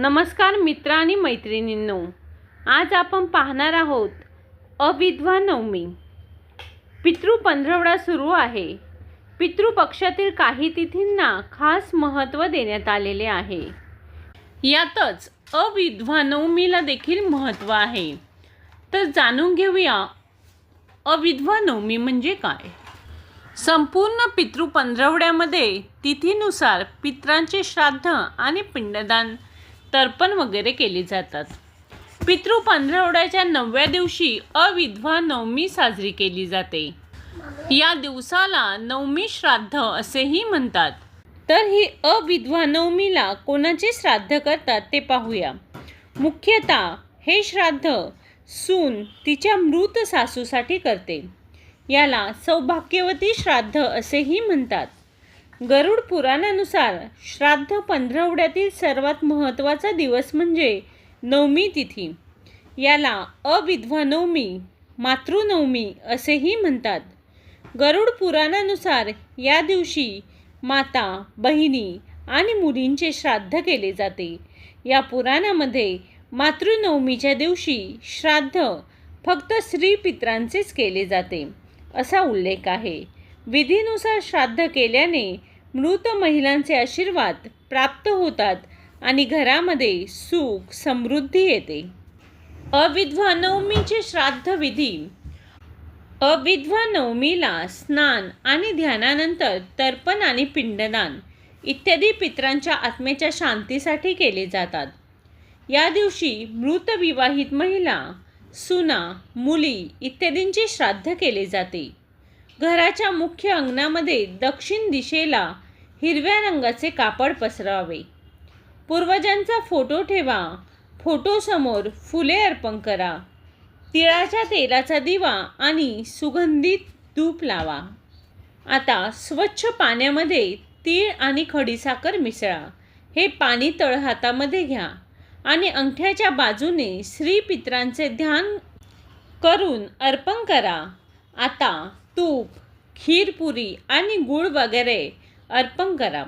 नमस्कार मित्र आणि मैत्रिणींनो आज आपण पाहणार आहोत अविधवा नवमी. पितृ पंधरवडा सुरू आहे. पितृपक्षातील काही तिथींना खास महत्त्व देण्यात आलेले आहे. यातच अविधवा नवमीला देखील महत्त्व आहे. तर जाणून घेऊया अविधवा नवमी म्हणजे काय? संपूर्ण पितृ पंधरवड्यामध्ये तिथीनुसार पित्रांचे श्राद्ध आणि पिंडदान तर्पण वगैरे केले जातात. पितृ पंधरवड्याच्या नवव्या दिवशी अविधवा नवमी साजरी केली जाते. या दिवसाला नवमी श्राद्ध असेही म्हणतात. तर ही अविधवा नवमीला कोणाचे श्राद्ध करतात ते पाहूया. मुख्यतः हे श्राद्ध सून तिच्या मृत सासूसाठी करते. याला सौभाग्यवती श्राद्ध असेही म्हणतात. गरुड पुराणानुसार श्राद्ध पंधरवड्यातील सर्वात महत्त्वाचा दिवस म्हणजे नवमी तिथी. याला अविधवा नवमी मातृनवमी असेही म्हणतात. गरुड पुराणानुसार या दिवशी माता बहिणी आणि मुलींचे श्राद्ध केले जाते. या पुराणामध्ये मातृनवमीच्या दिवशी श्राद्ध फक्त स्त्री पित्रांचेच केले जाते असा उल्लेख आहे. विधीनुसार श्राद्ध केल्याने मृत महिलांचे आशीर्वाद प्राप्त होतात आणि घरामध्ये सुख समृद्धी येते. अविधवा नवमीचे श्राद्ध विधी. अविधवा नवमीला स्नान आणि ध्यानानंतर तर्पण आणि पिंडदान इत्यादी पित्रांच्या आत्मेच्या शांतीसाठी केले जातात. या दिवशी मृत विवाहित महिला सुना मुली इत्यादींचे श्राद्ध केले जाते. घराच्या मुख्य अंगणामध्ये दक्षिण दिशेला हिरव्या रंगाचे कापड पसरावे पूर्वजांचा फोटो ठेवा फोटोसमोर फुले अर्पण करा तिळाच्या तेलाचा दिवा आणि सुगंधित धूप लावा. आता स्वच्छ पाण्यामध्ये तीळ आणि खडीसाखर मिसळा. हे पाणी तळहातामध्ये घ्या आणि अंगठ्याच्या बाजूने श्रीपित्रांचे ध्यान करून अर्पण करा. आता तूप खीरपुरी आणि गूळ वगैरे अर्पण करा.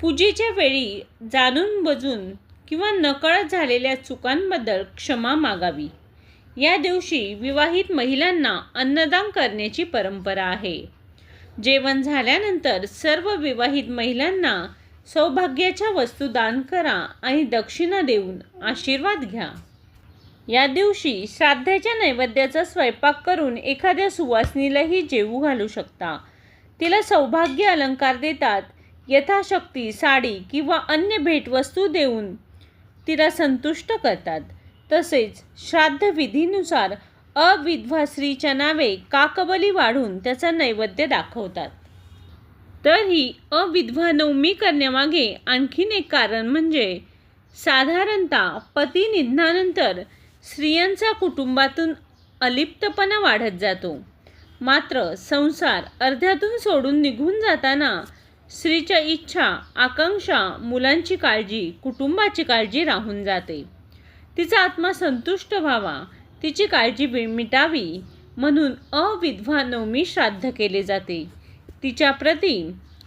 पूजेच्या वेळी जाणून बजून किंवा नकळत झालेल्या चुकांबद्दल क्षमा मागावी. या दिवशी विवाहित महिलांना अन्नदान करण्याची परंपरा आहे. जेवण झाल्यानंतर सर्व विवाहित महिलांना सौभाग्याच्या वस्तू दान करा आणि दक्षिणा देऊन आशीर्वाद घ्या. या दिवशी श्राद्धाच्या नैवेद्याचा स्वयंपाक करून एखाद्या सुवासनीलाही जेवू घालू शकता. तिला सौभाग्य अलंकार देतात यथाशक्ती साडी किंवा अन्य भेटवस्तू देऊन तिला संतुष्ट करतात. तसेच श्राद्ध विधीनुसार अविधवा स्त्रीच्या नावे काकबली वाढून त्याचा नैवेद्य दाखवतात. तर ही अविधवा नवमी करण्यामागे आणखीन एक कारण म्हणजे साधारणतः पती निधनानंतर स्त्रियांचा कुटुंबातून अलिप्तपणा वाढत जातो. मात्र संसार अर्ध्यातून सोडून निघून जाताना स्त्रीच्या इच्छा आकांक्षा मुलांची काळजी कुटुंबाची काळजी राहून जाते. तिचा आत्मा संतुष्ट व्हावा तिची काळजी मिटावी म्हणून अविधवा नवमी श्राद्ध केले जाते. तिच्या प्रती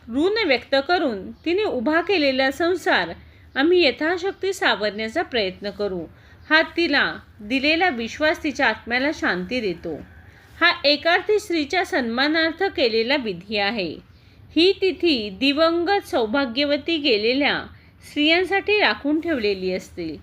ऋण व्यक्त करून तिने उभा केलेला संसार आम्ही यथाशक्ती सावरण्याचा प्रयत्न करू. हा तिला दिलेला विश्वास तिच्या आत्म्याला शांती देतो. हा एकार्थी स्त्रीच्या सन्मानार्थ केलेला विधी आहे. ही तिथी दिवंगत सौभाग्यवती गेलेल्या स्त्रियांसाठी राखून ठेवलेली असते.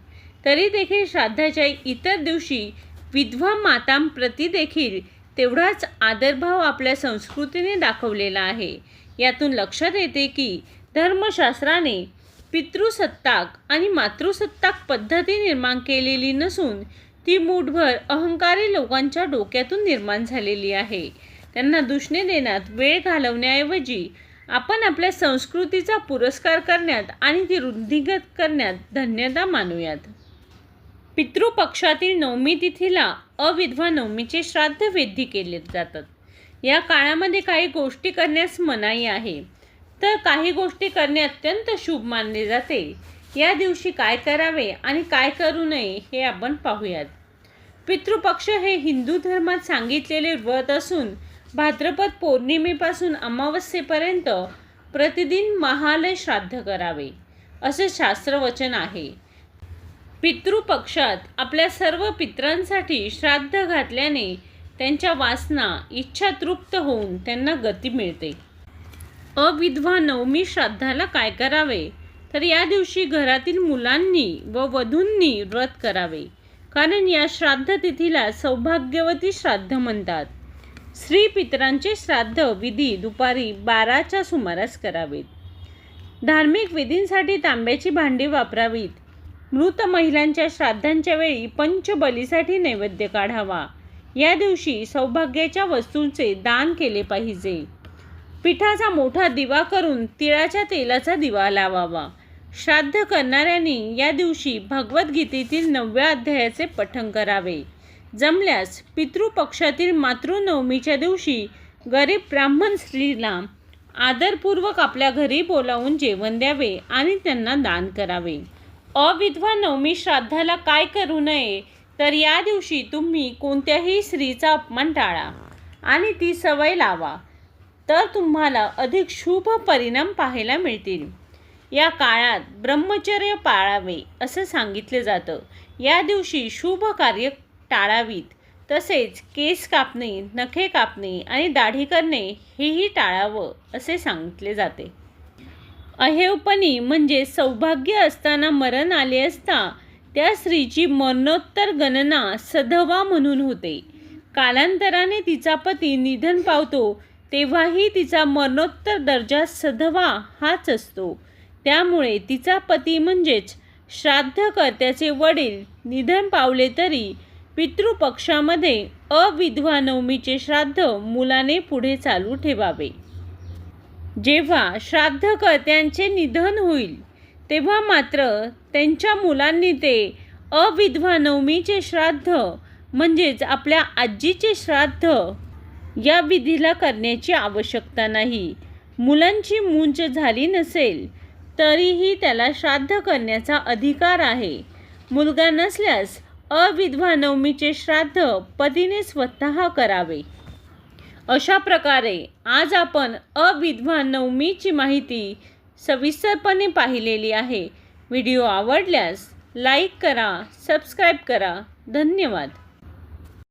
तरी देखील श्राद्धाच्या इतर दिवशी विधवा मातांप्रती देखील तेवढाच आदरभाव आपल्या संस्कृतीने दाखवलेला आहे. यातून लक्षात येते की धर्मशास्त्राने पितृसत्ताक आणि मातृसत्ताक पद्धती निर्माण केलेली नसून ती मूठभर अहंकारी लोकांच्या डोक्यातून निर्माण झालेली आहे. त्यांना दुष्णे देण्यात वेळ घालवण्याऐवजी आपण आपल्या संस्कृतीचा पुरस्कार करण्यात आणि ती वृद्धिगत करण्यात धन्यता मानूयात. पितृपक्षातील नवमी तिथीला अविधवा नवमीचे श्राद्ध वेधी केले जातात. या काळामध्ये काही गोष्टी करण्यास मनाई आहे. तर काही गोष्टी करणे अत्यंत शुभ मानले जाते. या दिवशी काय करावे आणि काय करू नये हे आपण पाहूयात. पितृपक्ष हे हिंदू धर्मात सांगितलेले व्रत असून भाद्रपद पौर्णिमेपासून अमावस्येपर्यंत प्रतिदिन महालय श्राद्ध करावे असे शास्त्रवचन आहे. पितृपक्षात आपल्या सर्व पित्रांसाठी श्राद्ध घातल्याने त्यांच्या वासना इच्छा तृप्त होऊन त्यांना गती मिळते. अविधवा नवमी श्राद्धाला काय करावे? तर या दिवशी घरातील मुलांनी व वधूंनी व्रत करावे. कारण या श्राद्ध तिथीला सौभाग्यवती श्राद्ध म्हणतात. स्त्री पितरांचे श्राद्ध विधी दुपारी बाराच्या सुमारास करावेत. धार्मिक विधींसाठी तांब्याची भांडी वापरावीत. मृत महिलांच्या श्राद्धांच्या वेळी पंचबलीसाठी नैवेद्य काढावा. या दिवशी सौभाग्याच्या वस्तूंचे दान केले पाहिजे. पिठाचा मोठा दिवा करून तिळाच्या तेलाचा दिवा लावावा. श्राद्ध करणाऱ्यांनी या दिवशी भगवद्गीतेतील नवव्या अध्यायाचे पठण करावे. जमल्यास पितृपक्षातील मातृनवमीच्या दिवशी गरीब ब्राह्मण स्त्रीला आदरपूर्वक आपल्या घरी बोलावून जेवण द्यावे आणि त्यांना दान करावे. अविधवा नवमी श्राद्धाला काय करू नये तर या दिवशी तुम्ही कोणत्याही स्त्रीचा अपमान टाळा आणि ती सवय लावा. तर तुम्हाला अधिक शुभ परिणाम पाहायला मिळतील. या काळात ब्रह्मचर्य पाळावे असं सांगितलं जातं. या दिवशी शुभ कार्य टाळावीत. तसेच केस कापणे नखे कापणे आणि दाढी करणे हेही टाळावं असे सांगितले जाते. अहेवपणी म्हणजे सौभाग्य असताना मरण आले असता त्या स्त्रीची मरणोत्तर गणना सधवा म्हणून होते. कालांतराने तिचा पती निधन पावतो तेव्हाही तिचा मरणोत्तर दर्जा सधवा हाच असतो. त्यामुळे तिचा पती म्हणजेच श्राद्धकर्त्याचे वडील निधन पावले तरी पितृपक्षामध्ये अविधवा नवमीचे श्राद्ध मुलाने पुढे चालू ठेवावे. जेव्हा श्राद्धकर्त्यांचे निधन होईल तेव्हा मात्र त्यांच्या मुलांनी ते अविधवा नवमीचे श्राद्ध म्हणजेच आपल्या आजीचे श्राद्ध या विधीला करण्याची आवश्यकता नाही. मुलांची मुंज झाली नसेल तरीही त्याला श्राद्ध करण्याचा अधिकार आहे. मुलगा नसल्यास अविधवा नवमीचे श्राद्ध पतीने स्वतः करावे. अशा प्रकारे आज आपण अविधवा नवमीची माहिती सविस्तरपणे पाहिलेली आहे. व्हिडिओ आवडल्यास लाईक करा सबस्क्राईब करा. धन्यवाद.